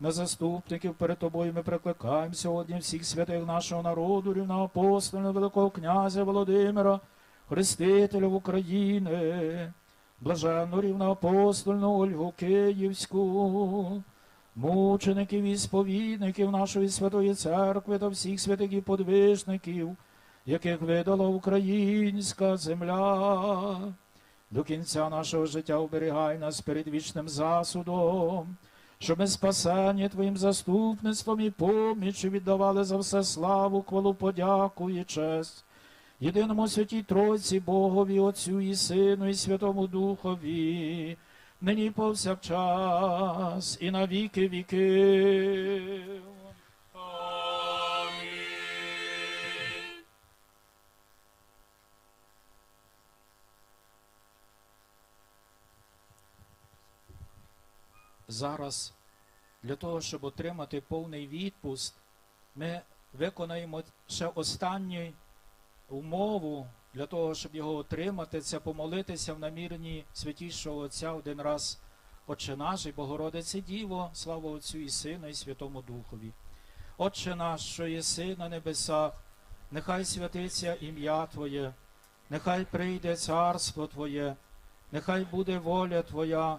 на заступників перед тобою ми прикликаємо сьогодні всіх святих нашого народу, рівноапостольного великого князя Володимира, Хрестителя України, блаженну рівноапостольну Ольгу Київську, мучеників і сповідників нашої святої церкви та всіх святих і подвижників, яких видала українська земля. До кінця нашого життя оберігай нас перед вічним засудом, щоб ми спасені Твоїм заступництвом і поміччю віддавали за все славу, хвалу, подяку і честь. Єдиному святій Тройці, Богові, Отцю і Сину, і Святому Духові, нині повсякчас, і на віки віки. Амінь. Зараз для того, щоб отримати повний відпуст, ми виконаємо ще останню умову для того, щоб його отримати, це помолитися в наміренні святішого Отця один раз Отче наш і Богородице Діво, слава Отцю і Сину, і Святому Духові. Отче наш, що єси на небесах, нехай святиться ім'я Твоє, нехай прийде царство Твоє, нехай буде воля Твоя,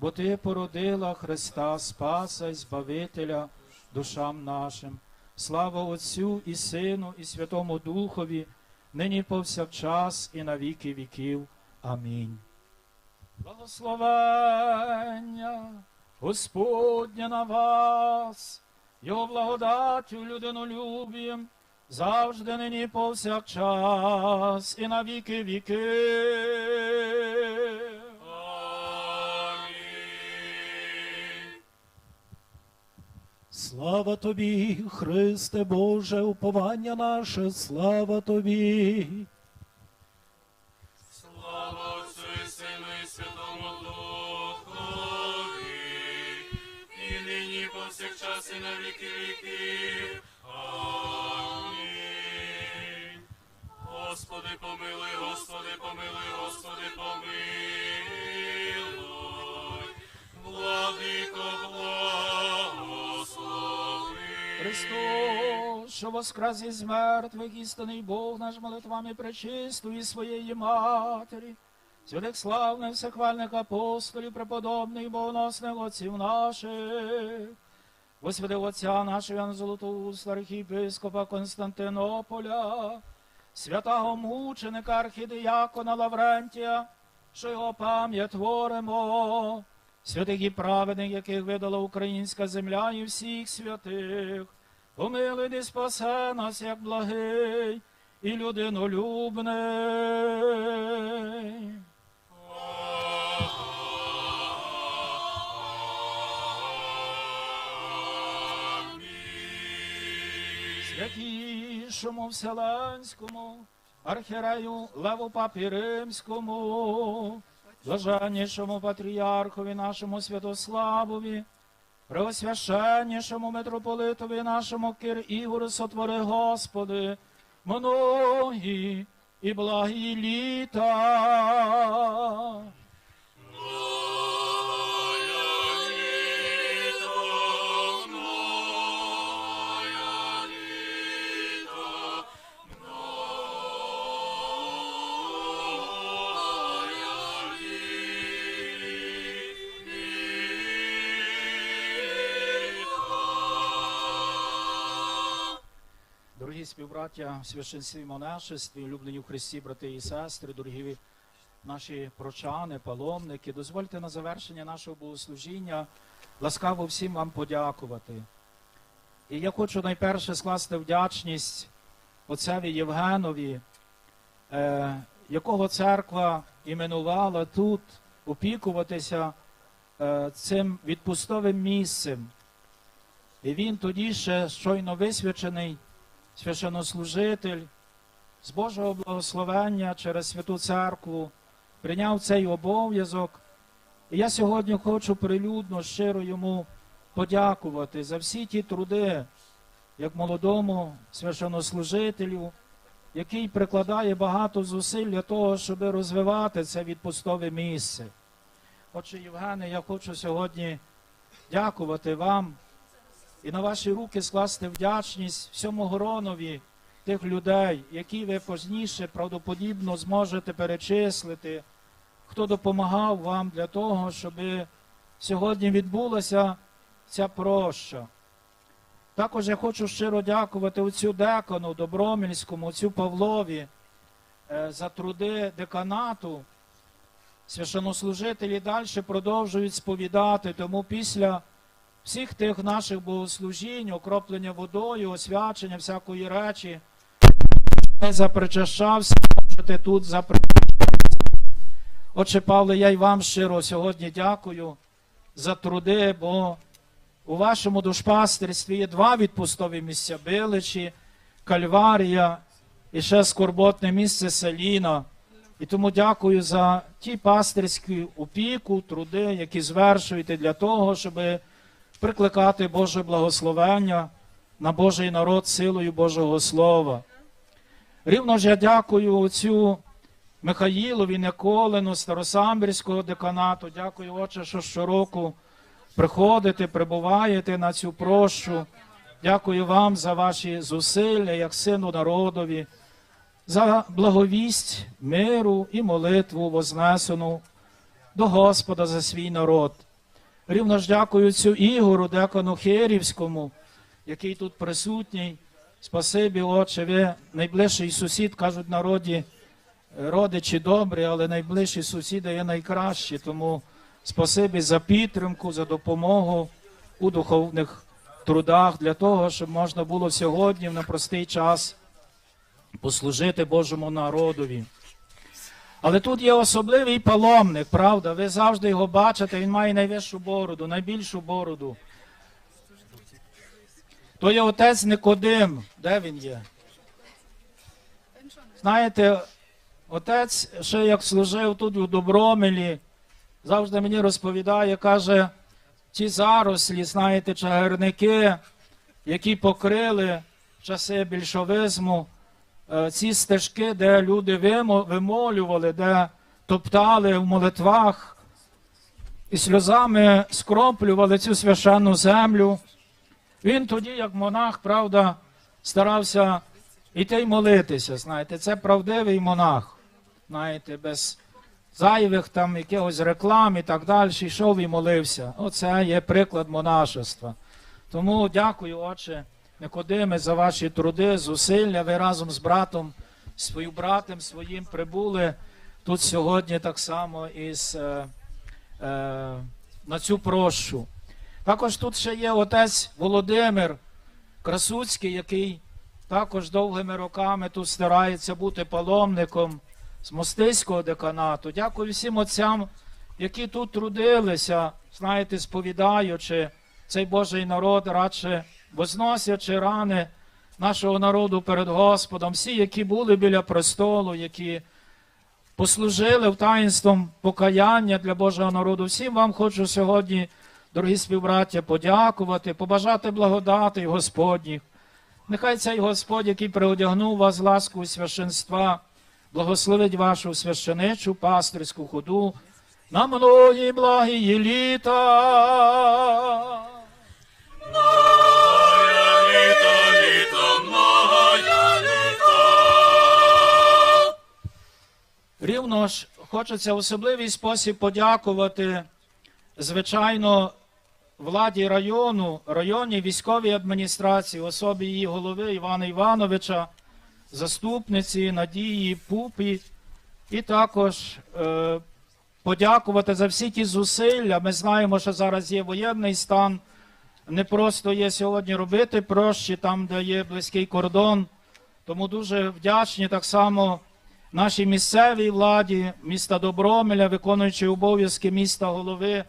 бо Ти породила Христа Спаса і Збавителя душам нашим. Слава Отцю і Сину, і Святому Духові, нині повсякчас і на віки віків. Амінь. Благословення Господня на вас, Його благодаттю людинолюбієм, завжди нині повсякчас і на віки віки. Слава тобі, Христе Боже, уповання наше, слава тобі. Слава Отцю і Сину і Святому Духові, і нині повсякчас і на віки віків. Амінь. Господи, помилуй, що воскрес із мертвих, істинний Бог наш молитвами пречистої своєї Матері, святих славних всехвальних апостолів, преподобних богоносних отців наших, Господи Отця нашого Золотоуста, архієпископа Константинополя, святого мученика архідіякона Лаврентія, що його пам'ять творимо, святих і праведних, яких видала українська земля і всіх святих, помилуй і спасе нас, як благий і людинолюбний. Святішому Вселенському, архірею Леву Папі Римському, блаженнішому патріархові нашому Святославові, преосвященнішому митрополитові нашому Кир Ігору сотвори Господи, многі і благі літа. Дорогі співбраття в священстві монашестві, улюблені в Христі, брати і сестри, дорогі наші прочани, паломники, дозвольте на завершення нашого богослужіння ласкаво всім вам подякувати. І я хочу найперше скласти вдячність отцеві Євгенові, е, якого церква іменувала тут опікуватися е, цим відпустовим місцем. І він тоді ще щойно висвячений священнослужитель з Божого благословення через Святу Церкву прийняв цей обов'язок. І я сьогодні хочу прилюдно щиро йому подякувати за всі ті труди, як молодому священнослужителю, який прикладає багато зусиль для того, щоб розвивати це відпустове місце. Отже, Євгене, я хочу сьогодні дякувати вам і на ваші руки скласти вдячність всьому горонові тих людей, які ви пізніше правдоподібно зможете перечислити, хто допомагав вам для того, щоб сьогодні відбулася ця проща. Також я хочу щиро дякувати оцю декану Добромільському, оцю Павлові е, за труди деканату. Священнослужителі далі продовжують сповідати, тому після всіх тих наших богослужінь, окроплення водою, освячення всякої речі, не запричащався, можете тут запричащатися. Отче Павле, я й вам щиро сьогодні дякую за труди, бо у вашому душпастерстві є два відпустові місця Биличі, Кальварія і ще скорботне місце Селіна. І тому дякую за ті пастирські опіку, труди, які звершуєте для того, щоб прикликати Боже благословення на Божий народ силою Божого Слова. Рівно ж я дякую отцю Михаїлові Николину, Старосамбірського деканату. Дякую, Отче, що щороку приходите, прибуваєте на цю прощу. Дякую вам за ваші зусилля, як сину народові, за благовість, миру і молитву вознесену до Господа за свій народ. Рівно ж дякую цю Ігору, декану Херівському, який тут присутній. Спасибі, Отче, ви найближчий сусід, кажуть народі, родичі добрі, але найближчі сусіди є найкращі. Тому спасибі за підтримку, за допомогу у духовних трудах для того, щоб можна було сьогодні в непростий час послужити Божому народові. Але тут є особливий паломник, правда? Ви завжди його бачите, він має найвищу бороду, найбільшу бороду. То є отець Никодим. Де він є? Знаєте, отець ще як служив тут у Добромелі, завжди мені розповідає, каже, ті зарослі, знаєте, чагарники, які покрили часи більшовизму, ці стежки, де люди вимолювали, де топтали в молитвах і сльозами скроплювали цю священну землю. Він тоді, як монах, правда, старався іти й молитися. Знаєте, це правдивий монах. Знаєте, без зайвих там якихось реклам і так далі, йшов і молився. Оце є приклад монашества. Тому дякую, отче Никодиме, за ваші труди, зусилля. Ви разом з братом, своїм братом своїм прибули тут сьогодні так само із, е, е, на цю прощу. Також тут ще є отець Володимир Красуцький, який також довгими роками тут старається бути паломником з Мостиського деканату. Дякую всім отцям, які тут трудилися, знаєте, сповідаючи цей Божий народ, радше возносячи рани нашого народу перед Господом, всі, які були біля престолу, які послужили в таїнством покаяння для Божого народу. Всім вам хочу сьогодні, дорогі співбраття, подякувати, побажати благодати Господніх. Нехай цей Господь, який приодягнув вас ласку священства, благословить вашу священичу пастирську ходу на многі благі літа. Рівно ж хочеться в особливий спосіб подякувати, звичайно, владі району, районній військовій адміністрації, особі її голови Івана Івановича, заступниці Надії Пупі, і також е, подякувати за всі ті зусилля. Ми знаємо, що зараз є воєнний стан. Не просто є сьогодні робити прощі там, де є близький кордон. Тому дуже вдячні так само нашій місцевій владі, міста Добромеля, виконуючи обов'язки міста голови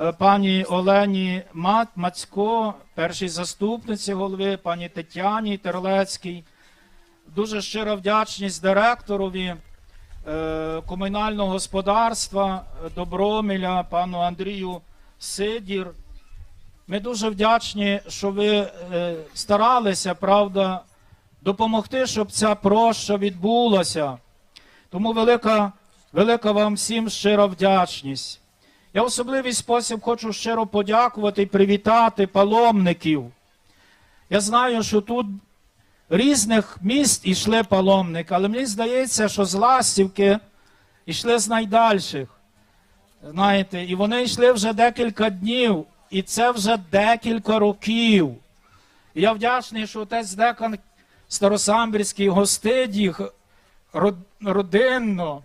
е, пані Олені Мацько, першій заступниці голови, пані Тетяні Терлецькій. Дуже щира вдячність директорові е, комунального господарства Доброміля, пану Андрію Сидір. Ми дуже вдячні, що ви е, старалися, правда, допомогти, щоб ця проща відбулася. Тому велика, велика вам всім щира вдячність. Я в особливий спосіб хочу щиро подякувати і привітати паломників. Я знаю, що тут різних міст йшли паломники, але мені здається, що з Ластівки йшли з найдальших. Знаєте, і вони йшли вже декілька днів, і це вже декілька років. І я вдячний, що отець декан Старосамбірський гостить їх родинно.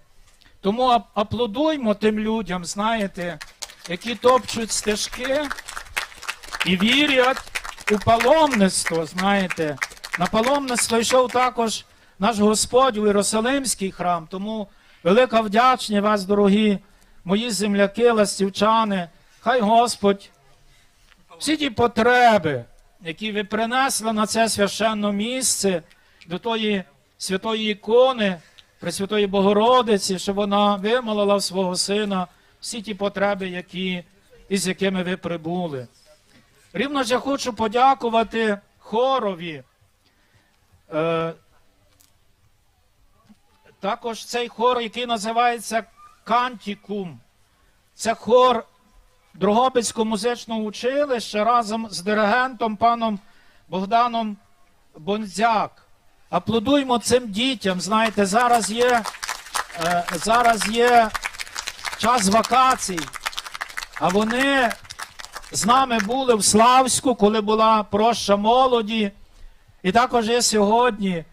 Тому аплодуймо тим людям, знаєте, які топчуть стежки і вірять у паломництво, знаєте. На паломництво йшов також наш Господь у Єрусалимський храм. Тому велика вдячність вас, дорогі мої земляки, ластівчани. Хай Господь всі ті потреби, які ви принесли на це священне місце, до тої святої ікони, Пресвятої Богородиці, щоб вона вимолила свого сина всі ті потреби, які, із якими ви прибули. Рівно ж я хочу подякувати хорові. Е, також цей хор, який називається Кантікум. Це хор Дрогобицького музичного училища разом з диригентом паном Богданом Бонзяк. Аплодуймо цим дітям. Знаєте, зараз є, е, зараз є час вакацій, а вони з нами були в Славську, коли була проща молоді, і також є сьогодні.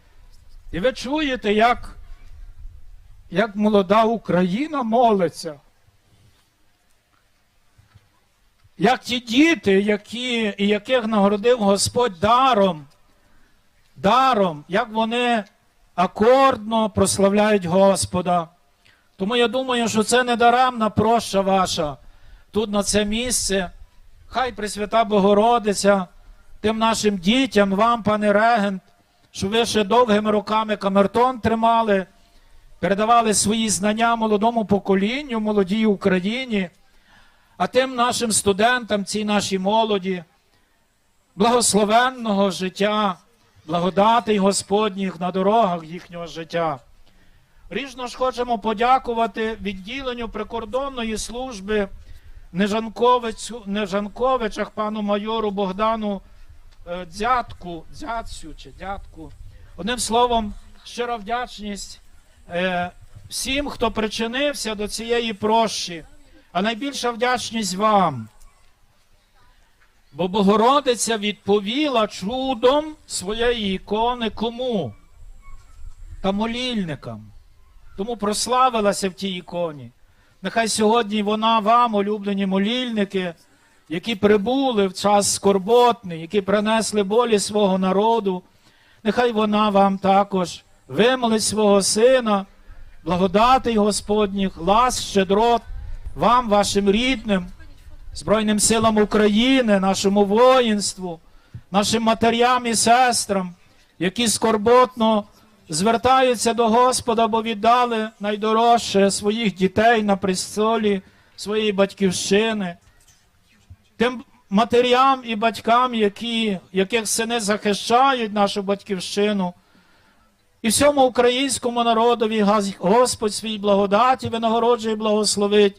І ви чуєте, як, як молода Україна молиться. Як ті діти, які, яких нагородив Господь даром, даром, як вони акордно прославляють Господа. Тому я думаю, що це не даремна проща ваша тут на це місце. Хай Пресвята Богородиця тим нашим дітям, вам, пане регент, що ви ще довгими роками камертон тримали, передавали свої знання молодому поколінню, молодій Україні, а тим нашим студентам, цій нашій молоді, благословенного життя, благодатей Господніх на дорогах їхнього життя. Ріжно ж хочемо подякувати відділенню прикордонної служби Нежанковичах, пану майору Богдану е, Дзятку, Дзятцю чи Дятку. Одним словом, щира вдячність е, всім, хто причинився до цієї прощі, а найбільша вдячність вам. Бо Богородиця відповіла чудом своєї ікони кому? Та молільникам. Тому прославилася в тій іконі. Нехай сьогодні вона вам, улюблені молільники, які прибули в час скорботний, які принесли болі свого народу. Нехай вона вам також вимолить свого сина, благодатей Господніх, лас, щедрот вам, вашим рідним, Збройним силам України, нашому воїнству, нашим матерям і сестрам, які скорботно звертаються до Господа, бо віддали найдорожче своїх дітей на престолі своєї батьківщини. Тим матерям і батькам, які, яких сини захищають нашу батьківщину, і всьому українському народові Господь свій благодаті винагороджує і благословить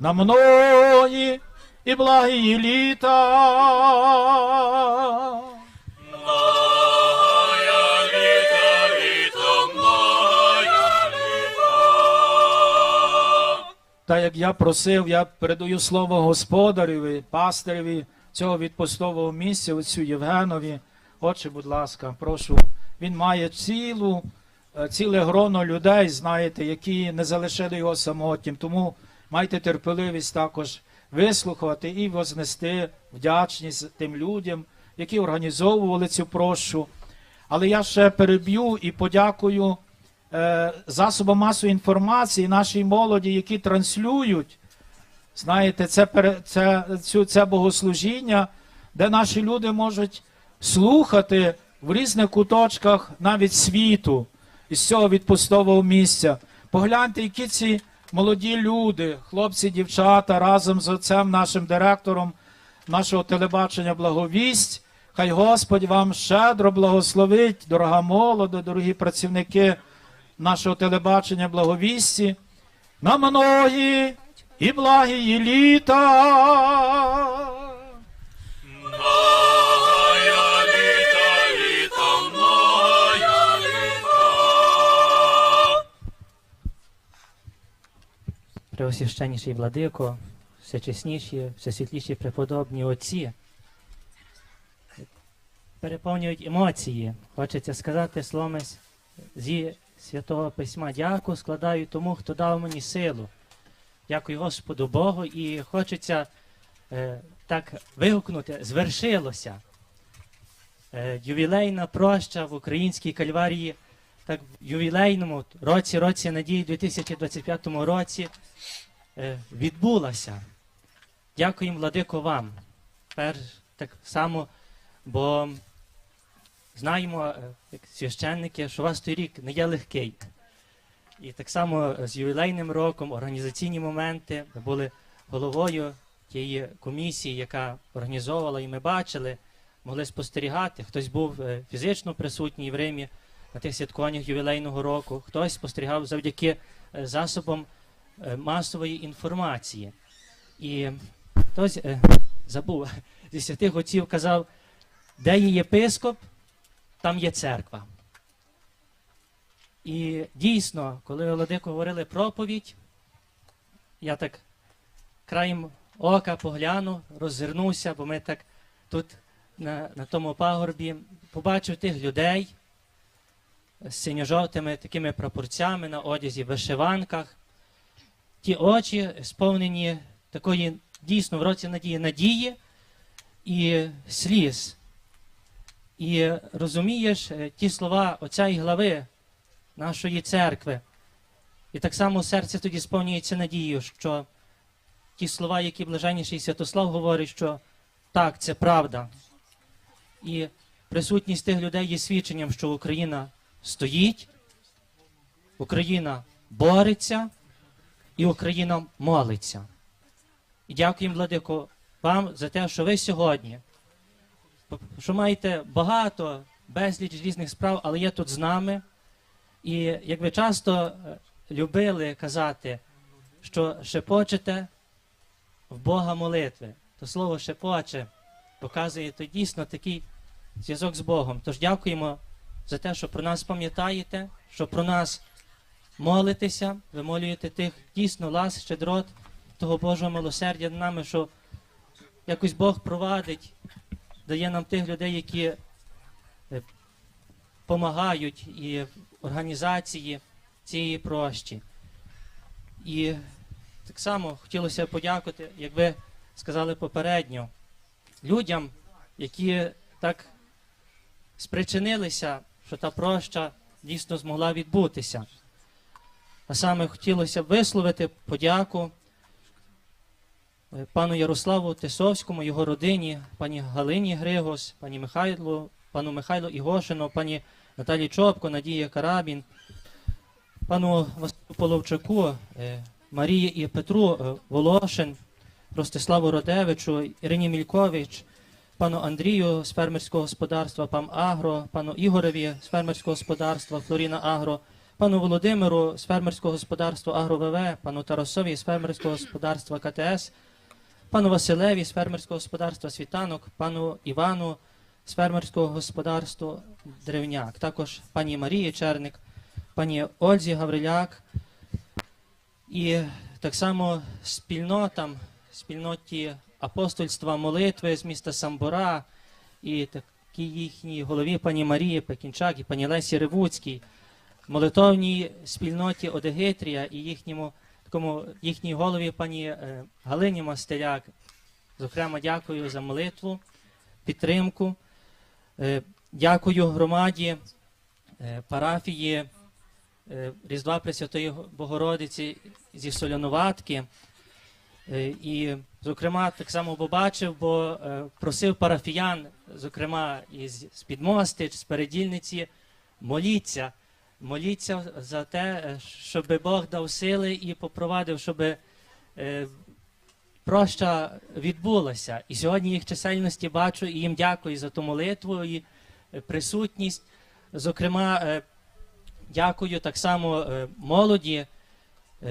на многі і благі літа. Літа, літо, моя літа. Та як я просив, я передаю слово господареві, пастиреві цього відпустового місця, отцю Євгенові. Отче, будь ласка, прошу. Він має цілу, е, ціле гроно людей, знаєте, які не залишили його самотнім. Тому майте терпеливість також вислухати і вознести вдячність тим людям, які організовували цю прощу. Але я ще переб'ю і подякую е, засобам масової інформації, нашій молоді, які транслюють Знаєте, це, пере- це, це богослужіння, де наші люди можуть слухати в різних куточках навіть світу із цього відпустового місця. Погляньте, які ці молоді люди, хлопці, дівчата, разом з отцем, нашим директором нашого телебачення Благовість. Хай Господь вам щедро благословить, дорога молода, дорогі працівники нашого телебачення Благовісті, на многі і благі літа. Преосвященніший владико, всечесніші, всесвітліші преподобні отці. Переповнюють емоції. Хочеться сказати словами зі святого письма. Дякую, складаю тому, хто дав мені силу. Дякую Господу Богу, і хочеться е, так вигукнути, звершилося. Е, ювілейна проща в українській кальварії, так в ювілейному році, році надії 2025 році е, відбулася. Дякуємо, владико, вам. Перш так само, бо знаємо, е, як священники, що у вас той рік не є легкий. І так само з ювілейним роком, організаційні моменти, ви були головою тієї комісії, яка організовувала, і ми бачили, могли спостерігати. Хтось був е, фізично присутній в Римі на тих святкуваннях ювілейного року, хтось спостерігав завдяки е, засобам е, масової інформації. І хтось е, забув зі святих отців казав, де є єпископ, там є церква. І дійсно, коли Владико говорили проповідь, я так краєм ока погляну, роззирнувся, бо ми так тут на, на тому пагорбі побачив тих людей з синьо-жовтими такими прапорцями на одязі, вишиванках. Ті очі сповнені такої дійсно в році надії надії і сліз. І розумієш е, ті слова отця і глави нашої церкви. І так само серце тоді сповнюється надією, що ті слова, які блаженніший Святослав говорить, що так, це правда. І присутність тих людей є свідченням, що Україна стоїть, Україна бореться і Україна молиться. І дякуємо, Владико, вам за те, що ви сьогодні, що маєте багато, безліч різних справ, але є тут з нами. І як ви часто е, любили казати, що шепочете в Бога молитви, то слово шепоче показує то дійсно такий зв'язок з Богом. Тож дякуємо за те, що про нас пам'ятаєте, що про нас молитеся, вимолюєте тих дійсно лас, щедрот, того Божого милосердя над нами, що якось Бог провадить, дає нам тих людей, які допомагають і організації цієї прощі. І так само хотілося подякувати, як ви сказали попередньо, людям, які так спричинилися, що та проща дійсно змогла відбутися. А саме хотілося б висловити подяку е, пану Ярославу Тисовському, його родині, пані Галині Григос, пані Михайлу, пану Михайлу Ігошину, пані Наталі Чопко, Надія Карабін, пану Василю Половчаку, е, Марії і Петру е, Волошин, Ростиславу Родевичу, Ірині Мількович, пану Андрію з фермерського господарства ПАМ Агро, пану Ігореві з фермерського господарства Флоріна Агро, пану Володимиру з фермерського господарства Агро ВВ, пану Тарасові з фермерського господарства КТС, пану Василеві з фермерського господарства Світанок, пану Івану з фермерського господарства Древняк, також пані Марії Черник, пані Ользі Гавриляк. І так само спільнотам, спільноті апостольства молитви з міста Самбора і такій їхній голові пані Марії Пекінчак і пані Лесі Ревуцькій, молитовній спільноті Одегитрія і їхньому такому їхній голові пані е, Галині Мастеляк. Зокрема, дякую за молитву, підтримку. Е, Дякую громаді е, парафії Різдва Пресвятої Богородиці зі Солянуватки. Е, І, зокрема, так само побачив, бо е, просив парафіян, зокрема, із з підмости з передільниці, моліться. Моліться за те, е, щоб Бог дав сили і попровадив, щоб проща відбулася. І сьогодні їх чисельності бачу і їм дякую за ту молитву і присутність. Зокрема, дякую так само молоді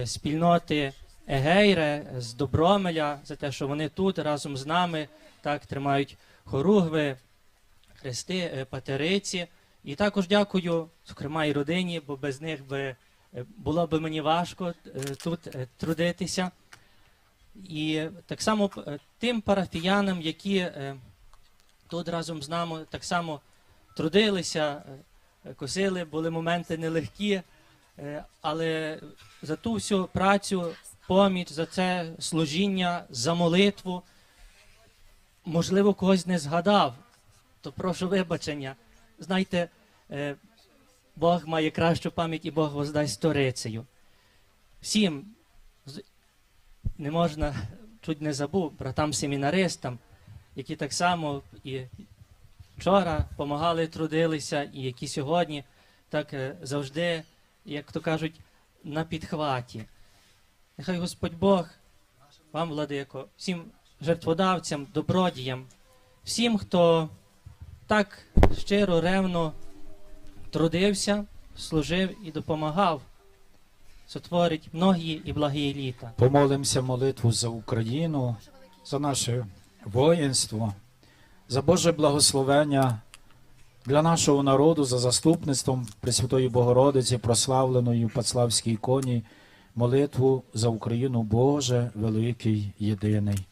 спільноти Егейре з Добромеля за те, що вони тут разом з нами так тримають хоругви, хрести, е, патериці. І також дякую, зокрема, і родині, бо без них би е, було б мені важко е, тут трудитися. І так само тим парафіянам, які тут разом з нами так само трудилися, косили, були моменти нелегкі, але за ту всю працю, поміч, за це служіння, за молитву, можливо, когось не згадав, то прошу вибачення. Знайте, е, Бог має кращу пам'ять і Бог воздасть сторицею. Всім не можна, чуть не забув, братам семінаристам, які так само і вчора допомагали, трудилися, і які сьогодні так е, завжди, як то кажуть, на підхваті. Нехай Господь Бог, вам, владико, всім жертводавцям, добродіям, всім, хто так щиро, ревно трудився, служив і допомагав, сотворить многі і благі літа. Помолимося молитву за Україну, за наше воїнство, за Боже благословення для нашого народу, за заступництвом Пресвятої Богородиці, прославленої в Пацлавській іконі, молитву за Україну, Боже, великий єдиний.